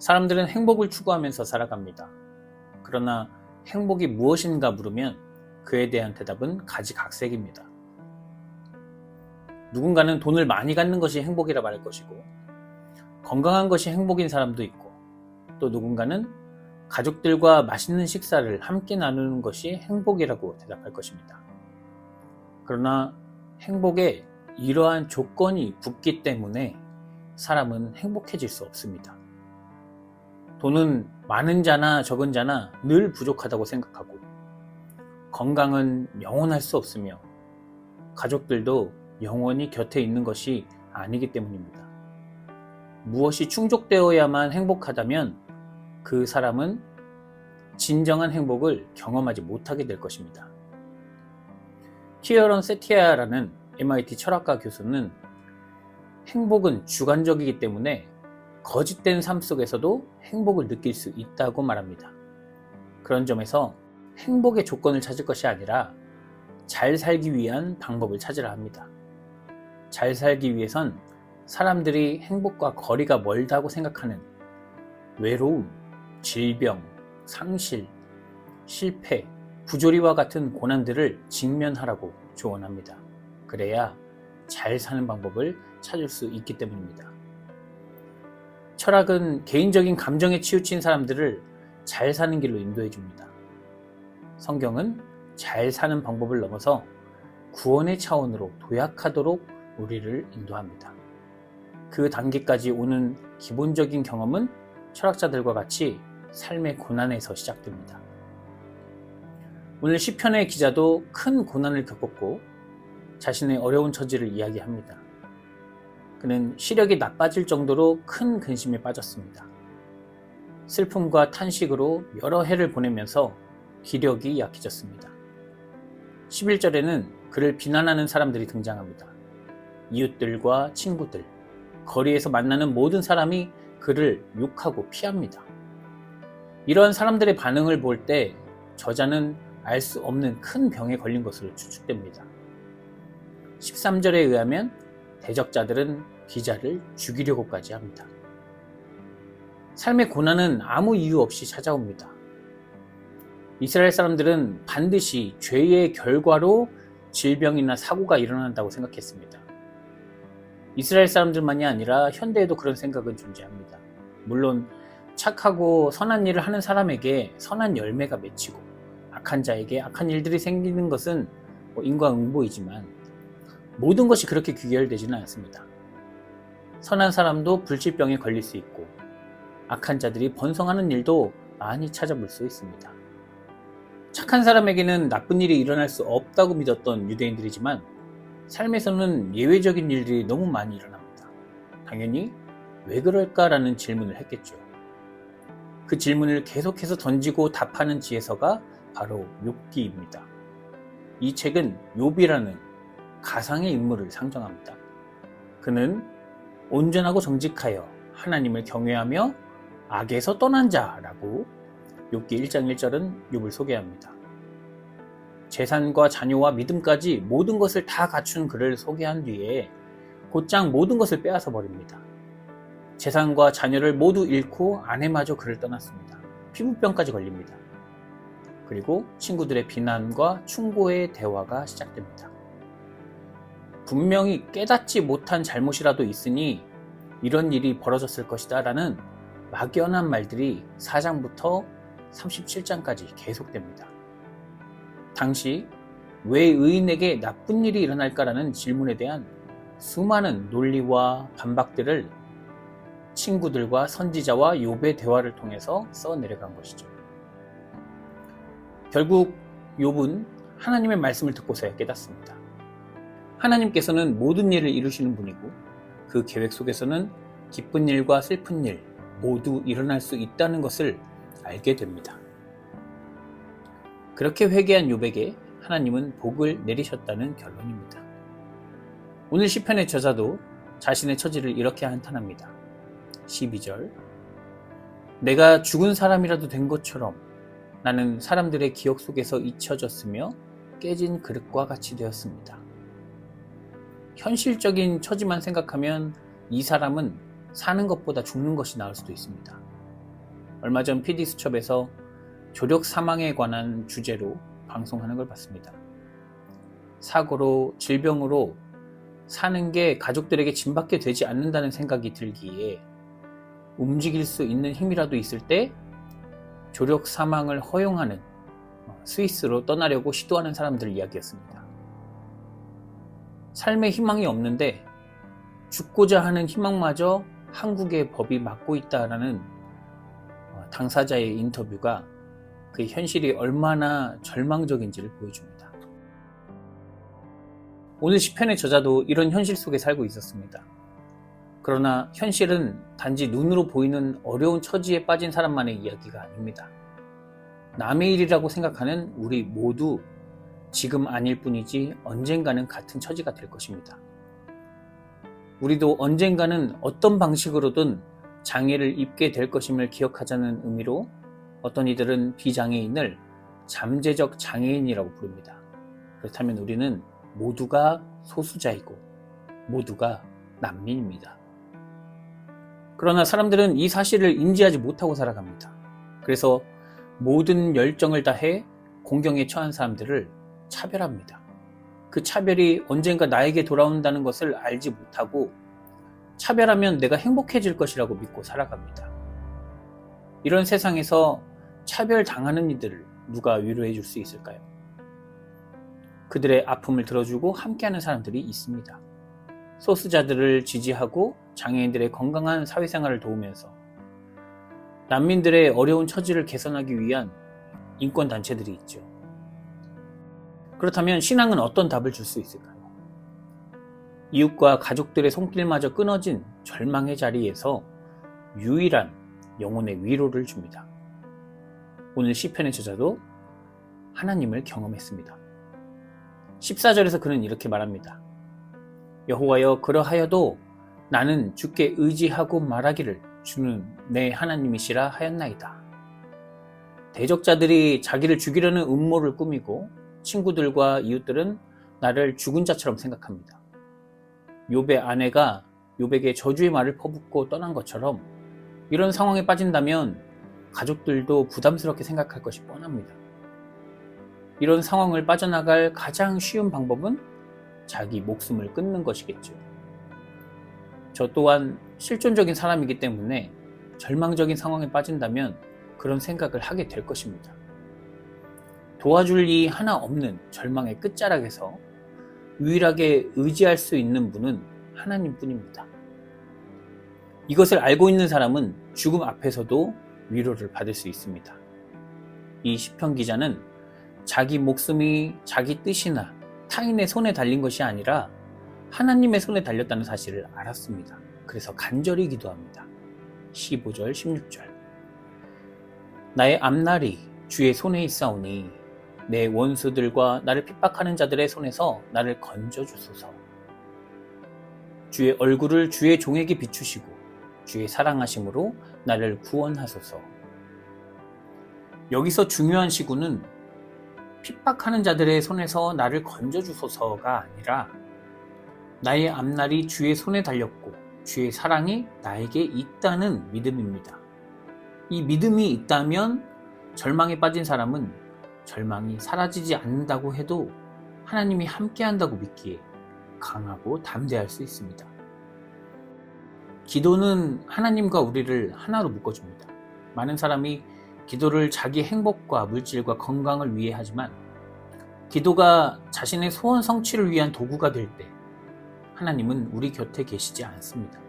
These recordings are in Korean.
사람들은 행복을 추구하면서 살아갑니다. 그러나 행복이 무엇인가 물으면 그에 대한 대답은 가지각색입니다. 누군가는 돈을 많이 갖는 것이 행복이라 말할 것이고, 건강한 것이 행복인 사람도 있고, 또 누군가는 가족들과 맛있는 식사를 함께 나누는 것이 행복이라고 대답할 것입니다. 그러나 행복에 이러한 조건이 붙기 때문에 사람은 행복해질 수 없습니다. 돈은 많은 자나 적은 자나 늘 부족하다고 생각하고 건강은 영원할 수 없으며 가족들도 영원히 곁에 있는 것이 아니기 때문입니다. 무엇이 충족되어야만 행복하다면 그 사람은 진정한 행복을 경험하지 못하게 될 것입니다. 키어런 세티아라는 MIT 철학가 교수는 행복은 주관적이기 때문에 거짓된 삶 속에서도 행복을 느낄 수 있다고 말합니다. 그런 점에서 행복의 조건을 찾을 것이 아니라 잘 살기 위한 방법을 찾으라 합니다. 잘 살기 위해선 사람들이 행복과 거리가 멀다고 생각하는 외로움, 질병, 상실, 실패, 부조리와 같은 고난들을 직면하라고 조언합니다. 그래야 잘 사는 방법을 찾을 수 있기 때문입니다. 철학은 개인적인 감정에 치우친 사람들을 잘 사는 길로 인도해 줍니다. 성경은 잘 사는 방법을 넘어서 구원의 차원으로 도약하도록 우리를 인도합니다. 그 단계까지 오는 기본적인 경험은 철학자들과 같이 삶의 고난에서 시작됩니다. 오늘 시편의 기자도 큰 고난을 겪었고 자신의 어려운 처지를 이야기합니다. 그는 시력이 나빠질 정도로 큰 근심에 빠졌습니다. 슬픔과 탄식으로 여러 해를 보내면서 기력이 약해졌습니다. 11절에는 그를 비난하는 사람들이 등장합니다. 이웃들과 친구들, 거리에서 만나는 모든 사람이 그를 욕하고 피합니다. 이러한 사람들의 반응을 볼 때 저자는 알 수 없는 큰 병에 걸린 것으로 추측됩니다. 13절에 의하면 대적자들은 기자를 죽이려고까지 합니다. 삶의 고난은 아무 이유 없이 찾아옵니다. 이스라엘 사람들은 반드시 죄의 결과로 질병이나 사고가 일어난다고 생각했습니다. 이스라엘 사람들만이 아니라 현대에도 그런 생각은 존재합니다. 물론 착하고 선한 일을 하는 사람에게 선한 열매가 맺히고 악한 자에게 악한 일들이 생기는 것은 뭐 인과응보이지만 모든 것이 그렇게 귀결되지는 않습니다. 선한 사람도 불치병에 걸릴 수 있고 악한 자들이 번성하는 일도 많이 찾아볼 수 있습니다. 착한 사람에게는 나쁜 일이 일어날 수 없다고 믿었던 유대인들이지만 삶에서는 예외적인 일들이 너무 많이 일어납니다. 당연히 왜 그럴까라는 질문을 했겠죠. 그 질문을 계속해서 던지고 답하는 지혜서가 바로 욥기입니다. 이 책은 욥이라는 가상의 인물을 상정합니다. 그는 온전하고 정직하여 하나님을 경외하며 악에서 떠난 자라고 욥기 1장 1절은 욥을 소개합니다. 재산과 자녀와 믿음까지 모든 것을 다 갖춘 그를 소개한 뒤에 곧장 모든 것을 빼앗아 버립니다. 재산과 자녀를 모두 잃고 아내마저 그를 떠났습니다. 피부병까지 걸립니다. 그리고 친구들의 비난과 충고의 대화가 시작됩니다. 분명히 깨닫지 못한 잘못이라도 있으니 이런 일이 벌어졌을 것이다 라는 막연한 말들이 4장부터 37장까지 계속됩니다. 당시 왜 의인에게 나쁜 일이 일어날까라는 질문에 대한 수많은 논리와 반박들을 친구들과 선지자와 욥의 대화를 통해서 써내려간 것이죠. 결국 욥은 하나님의 말씀을 듣고서야 깨닫습니다. 하나님께서는 모든 일을 이루시는 분이고 그 계획 속에서는 기쁜 일과 슬픈 일 모두 일어날 수 있다는 것을 알게 됩니다. 그렇게 회개한 욥에게 하나님은 복을 내리셨다는 결론입니다. 오늘 시편의 저자도 자신의 처지를 이렇게 한탄합니다. 12절 내가 죽은 사람이라도 된 것처럼 나는 사람들의 기억 속에서 잊혀졌으며 깨진 그릇과 같이 되었습니다. 현실적인 처지만 생각하면 이 사람은 사는 것보다 죽는 것이 나을 수도 있습니다. 얼마 전 PD수첩에서 조력 사망에 관한 주제로 방송하는 걸 봤습니다. 사고로, 질병으로 사는 게 가족들에게 짐밖에 되지 않는다는 생각이 들기에 움직일 수 있는 힘이라도 있을 때 조력 사망을 허용하는 어, 스위스로 떠나려고 시도하는 사람들 이야기였습니다. 삶에 희망이 없는데 죽고자 하는 희망마저 한국의 법이 막고 있다라는 어, 당사자의 인터뷰가 그 현실이 얼마나 절망적인지를 보여줍니다. 오늘 시편의 저자도 이런 현실 속에 살고 있었습니다. 그러나 현실은 단지 눈으로 보이는 어려운 처지에 빠진 사람만의 이야기가 아닙니다. 남의 일이라고 생각하는 우리 모두 지금 아닐 뿐이지 언젠가는 같은 처지가 될 것입니다. 우리도 언젠가는 어떤 방식으로든 장애를 입게 될 것임을 기억하자는 의미로 어떤 이들은 비장애인을 잠재적 장애인이라고 부릅니다. 그렇다면 우리는 모두가 소수자이고 모두가 난민입니다. 그러나 사람들은 이 사실을 인지하지 못하고 살아갑니다. 그래서 모든 열정을 다해 공경에 처한 사람들을 차별합니다. 그 차별이 언젠가 나에게 돌아온다는 것을 알지 못하고 차별하면 내가 행복해질 것이라고 믿고 살아갑니다. 이런 세상에서 차별 당하는 이들을 누가 위로해 줄 수 있을까요? 그들의 아픔을 들어주고 함께하는 사람들이 있습니다. 소수자들을 지지하고 장애인들의 건강한 사회생활을 도우면서 난민들의 어려운 처지를 개선하기 위한 인권단체들이 있죠. 그렇다면 신앙은 어떤 답을 줄 수 있을까요? 이웃과 가족들의 손길마저 끊어진 절망의 자리에서 유일한 영혼의 위로를 줍니다. 오늘 시편의 저자도 하나님을 경험했습니다. 14절에서 그는 이렇게 말합니다. 여호와여 그러하여도 나는 주께 의지하고 말하기를 주는 내 하나님이시라 하였나이다. 대적자들이 자기를 죽이려는 음모를 꾸미고 친구들과 이웃들은 나를 죽은 자처럼 생각합니다. 욥의 아내가 욥에게 저주의 말을 퍼붓고 떠난 것처럼 이런 상황에 빠진다면 가족들도 부담스럽게 생각할 것이 뻔합니다. 이런 상황을 빠져나갈 가장 쉬운 방법은 자기 목숨을 끊는 것이겠죠. 저 또한 실존적인 사람이기 때문에 절망적인 상황에 빠진다면 그런 생각을 하게 될 것입니다. 도와줄 이 하나 없는 절망의 끝자락에서 유일하게 의지할 수 있는 분은 하나님 뿐입니다. 이것을 알고 있는 사람은 죽음 앞에서도 위로를 받을 수 있습니다. 이 시편 기자는 자기 목숨이 자기 뜻이나 타인의 손에 달린 것이 아니라 하나님의 손에 달렸다는 사실을 알았습니다. 그래서 간절히 기도합니다. 15절, 16절. 나의 앞날이 주의 손에 있사오니 내 원수들과 나를 핍박하는 자들의 손에서 나를 건져 주소서. 주의 얼굴을 주의 종에게 비추시고 주의 사랑하심으로 나를 구원하소서. 여기서 중요한 시구는 핍박하는 자들의 손에서 나를 건져 주소서가 아니라 나의 앞날이 주의 손에 달렸고 주의 사랑이 나에게 있다는 믿음입니다. 이 믿음이 있다면 절망에 빠진 사람은 절망이 사라지지 않는다고 해도 하나님이 함께한다고 믿기에 강하고 담대할 수 있습니다. 기도는 하나님과 우리를 하나로 묶어줍니다. 많은 사람이 기도를 자기 행복과 물질과 건강을 위해 하지만 기도가 자신의 소원 성취를 위한 도구가 될 때 하나님은 우리 곁에 계시지 않습니다.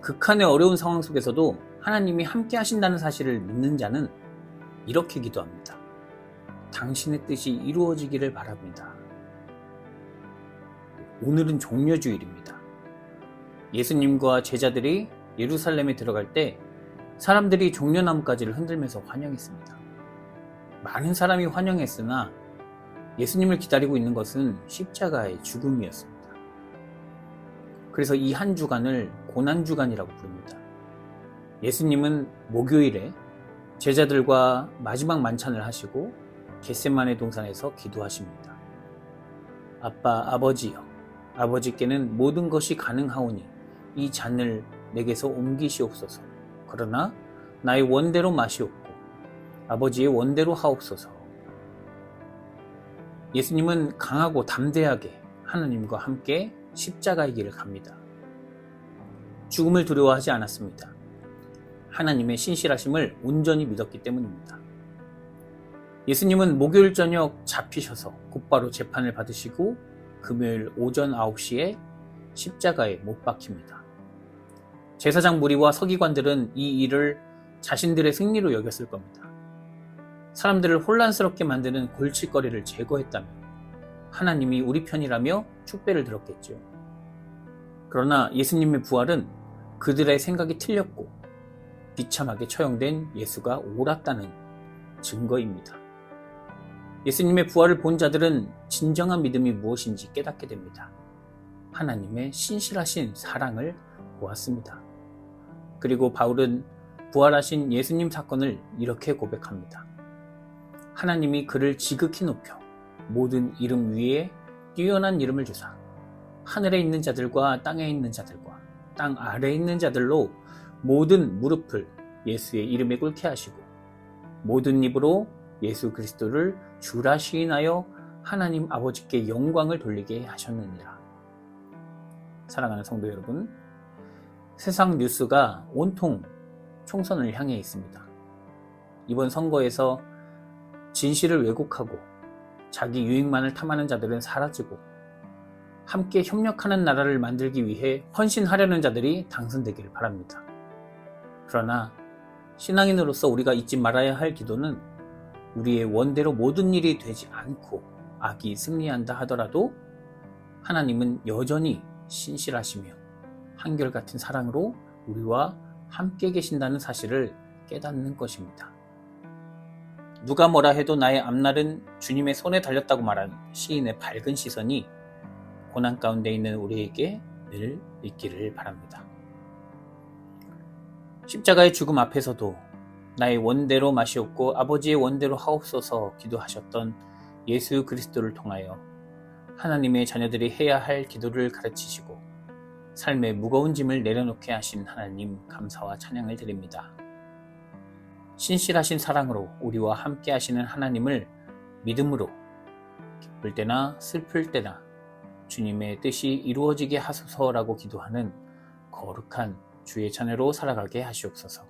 극한의 어려운 상황 속에서도 하나님이 함께 하신다는 사실을 믿는 자는 이렇게 기도합니다. 당신의 뜻이 이루어지기를 바랍니다. 오늘은 종려주일입니다. 예수님과 제자들이 예루살렘에 들어갈 때 사람들이 종려나무가지를 흔들면서 환영했습니다. 많은 사람이 환영했으나 예수님을 기다리고 있는 것은 십자가의 죽음이었습니다. 그래서 이 한 주간을 고난주간이라고 부릅니다. 예수님은 목요일에 제자들과 마지막 만찬을 하시고 겟세만의 동산에서 기도하십니다. 아빠, 아버지여, 아버지께는 모든 것이 가능하오니 이 잔을 내게서 옮기시옵소서. 그러나 나의 원대로 마시옵고 아버지의 원대로 하옵소서. 예수님은 강하고 담대하게 하나님과 함께 십자가의 길을 갑니다. 죽음을 두려워하지 않았습니다. 하나님의 신실하심을 온전히 믿었기 때문입니다. 예수님은 목요일 저녁 잡히셔서 곧바로 재판을 받으시고 금요일 오전 9시에 십자가에 못 박힙니다. 제사장 무리와 서기관들은 이 일을 자신들의 승리로 여겼을 겁니다. 사람들을 혼란스럽게 만드는 골칫거리를 제거했다면 하나님이 우리 편이라며 축배를 들었겠죠. 그러나 예수님의 부활은 그들의 생각이 틀렸고 비참하게 처형된 예수가 옳았다는 증거입니다. 예수님의 부활을 본 자들은 진정한 믿음이 무엇인지 깨닫게 됩니다. 하나님의 신실하신 사랑을 보았습니다. 그리고 바울은 부활하신 예수님 사건을 이렇게 고백합니다. 하나님이 그를 지극히 높여 모든 이름 위에 뛰어난 이름을 주사 하늘에 있는 자들과 땅에 있는 자들과 땅 아래에 있는 자들로 모든 무릎을 예수의 이름에 꿇게 하시고 모든 입으로 예수 그리스도를 주라 시인하여 하나님 아버지께 영광을 돌리게 하셨느니라. 사랑하는 성도 여러분, 세상 뉴스가 온통 총선을 향해 있습니다. 이번 선거에서 진실을 왜곡하고 자기 유익만을 탐하는 자들은 사라지고 함께 협력하는 나라를 만들기 위해 헌신하려는 자들이 당선되기를 바랍니다. 그러나 신앙인으로서 우리가 잊지 말아야 할 기도는 우리의 원대로 모든 일이 되지 않고 악이 승리한다 하더라도 하나님은 여전히 신실하시며 한결같은 사랑으로 우리와 함께 계신다는 사실을 깨닫는 것입니다. 누가 뭐라 해도 나의 앞날은 주님의 손에 달렸다고 말한 시인의 밝은 시선이 고난 가운데 있는 우리에게 늘 있기를 바랍니다. 십자가의 죽음 앞에서도 나의 원대로 마시옵고 아버지의 원대로 하옵소서 기도하셨던 예수 그리스도를 통하여 하나님의 자녀들이 해야 할 기도를 가르치시고 삶의 무거운 짐을 내려놓게 하신 하나님 감사와 찬양을 드립니다. 신실하신 사랑으로 우리와 함께 하시는 하나님을 믿음으로 기쁠 때나 슬플 때나 주님의 뜻이 이루어지게 하소서라고 기도하는 거룩한 주의 자녀로 살아가게 하시옵소서.